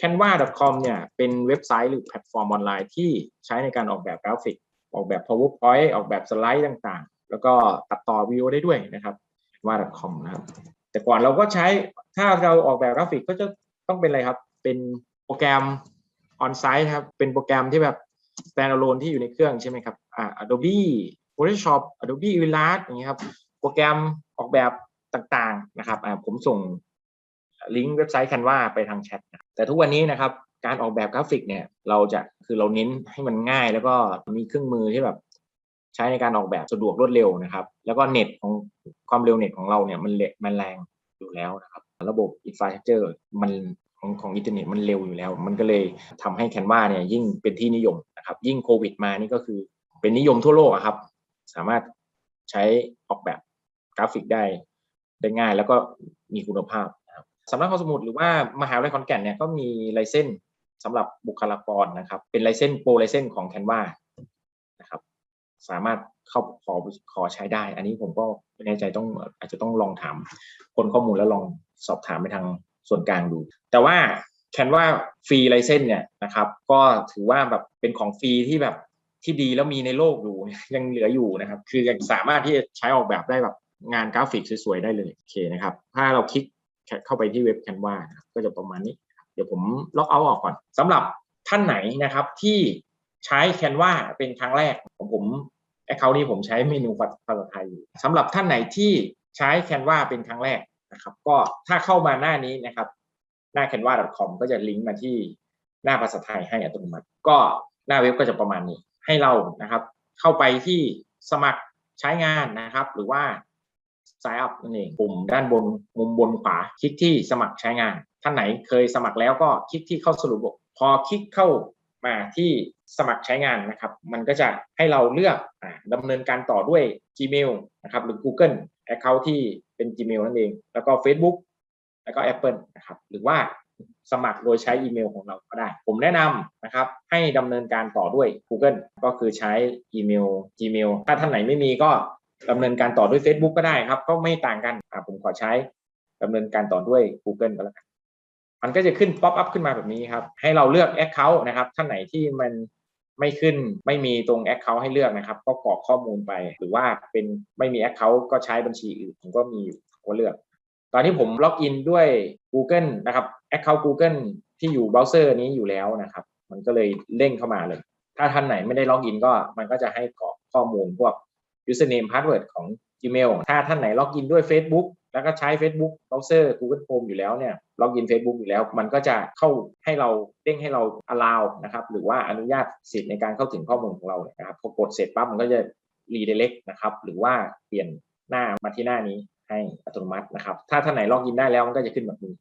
canva.com เนี่ยเป็นเว็บไซต์หรือแพลตฟอร์มออนไลน์ที่ใช้ในการออกแบบกราฟิก ออกแบบ powerpoint ออกแบบสไลด์ต่างๆ แล้วก็ตัดต่อวิดีโอได้ด้วยนะครับ canva.com นะครับ แต่ก่อนเราก็ใช้ถ้าเราออกแบบกราฟิกก็จะต้องเป็นอะไรครับ เป็นโปรแกรม on site ครับ เป็นโปรแกรมที่แบบ standalone ที่อยู่ในเครื่องใช่ไหมครับอ่า Adobe Photoshop Adobe Illustrator อย่างเงี้ยครับ โปรแกรมออกแบบต่างๆนะครับอ่าผมส่งลิงก์เว็บไซต์ Canva ไปทางแชทนะ แต่ทุกวันนี้นะครับการออกแบบกราฟิกเนี่ยเราจะคือเราเน้นให้มันง่ายแล้วก็มีเครื่องมือที่แบบใช้ในการออกแบบสะดวกรวดเร็วนะครับ แล้วก็เน็ตของความเร็วเน็ตของเราเนี่ยมันเละมันแรงอยู่แล้วนะครับ ระบบอินฟราสตรักเจอร์มันของของอินเทอร์เน็ตมันเร็วอยู่แล้ว มันก็เลยทำให้ Canva เนี่ยยิ่งเป็นที่นิยมนะครับ ยิ่งโควิดมานี่ก็คือเป็นนิยมทั่วโลกครับ สามารถใช้ออกแบบกราฟิกได้ได้ง่ายแล้วก็มีคุณภาพ สำนักข้อสมุดหรือว่ามหาวิทยาลัยขอนแก่นเนี่ยก็มีไลเซนสำหรับบุคลากรนะครับ เป็นไลเซนโปรไลเซนของ Canva นะครับ สามารถเข้าขอขอใช้ได้ อันนี้ผมก็ไม่แน่ใจต้องอาจจะต้องลองถามคนข้อมูลแล้วลองสอบถามไปทางส่วนกลางดู แต่ว่าแคนว่าฟรีไลเซนเนี่ยนะครับ ก็ถือว่าแบบเป็นของฟรีที่แบบที่ดีแล้วมีในโลกอยู่ยังเหลืออยู่นะครับ คือยังสามารถที่จะใช้ออกแบบได้แบบงานกราฟิกสวยๆได้เลยโอเคนะครับ ถ้าเราคลิก เข้าไปที่เว็บแคนวาก็จะประมาณนี้ เดี๋ยวผมล็อกเอาออกก่อนสำหรับท่านไหนนะครับที่ใช้ Canva เป็นครั้งแรกของผมแอคเคาท์นี้ผมใช้เมนูภาษาไทยอยู่สำหรับท่านไหนที่ใช้ Canva เป็นครั้งแรกนะครับ ก็ถ้าเข้ามาหน้านี้นะครับ หน้า canva.com ก็จะลิงก์มาที่หน้าภาษาไทยให้อัตโนมัติ ก็หน้าเว็บก็จะประมาณนี้ให้เรานะครับ เข้าไปที่สมัครใช้งานนะครับ หรือว่า sign up นั่นเองปุ่มด้านบนมุมบนขวาคลิกที่สมัครใช้งาน ท่านไหนเคยสมัครแล้วก็คลิกที่เข้าสรุปบทพอคลิกเข้ามาที่สมัครใช้งานนะครับ มันก็จะให้เราเลือกอาดำเนินการต่อด้วย Gmail นะครับหรือ Google Account ที่เป็น Gmail นั่นเอง แล้วก็ Facebook แล้วก็ Apple นะครับหรือว่าสมัครโดยใช้อีเมลของเราก็ได้ ผมแนะนำนะครับให้ดำเนินการต่อด้วย Google ก็คือใช้อีเมล Gmail ถ้าท่านไหนไม่มีก็ ดำเนินการต่อด้วย Facebook ก็ได้ครับ ก็ไม่ต่างกันอ่าผมขอใช้ดำเนินการต่อด้วย Google ก็แล้วกันมันก็จะขึ้นป๊อปอัพขึ้นมาแบบนี้ครับ ให้เราเลือก Account นะครับท่านไหนที่มันไม่ขึ้นไม่มีตรง Account ให้เลือกนะครับ ก็กรอกข้อมูลไป หรือว่าเป็นไม่มี Account ก็ใช้บัญชีอื่นผมก็มีก็เลือก ตอนนี้ผมล็อกอินด้วย Google นะครับ Account Google ที่อยู่เบราว์เซอร์นี้อยู่แล้วนะครับ มันก็เลยเด้งเข้ามาเลย ถ้าท่านไหนไม่ได้ล็อกอินก็มันก็จะให้กรอกข้อมูลพวก username password ของ Gmail ถ้าท่านไหนล็อกอินด้วย Facebook แล้วก็ใช้ Facebook เบราว์เซอร์ Google Chrome อยู่แล้วเนี่ยล็อกอิน Facebook อยู่แล้ว มันก็จะเข้าให้เราเด้งให้เรา allow นะครับหรือว่าอนุญาตสิทธิ์ในการเข้าถึงข้อมูลของเราเนี่ยนะครับพอกดเสร็จปั๊บมันก็จะ redirect นะครับหรือว่าเปลี่ยนหน้ามาที่หน้านี้ให้อัตโนมัตินะครับ ถ้าท่านไหนล็อกอินได้แล้วมันก็จะขึ้นแบบนี้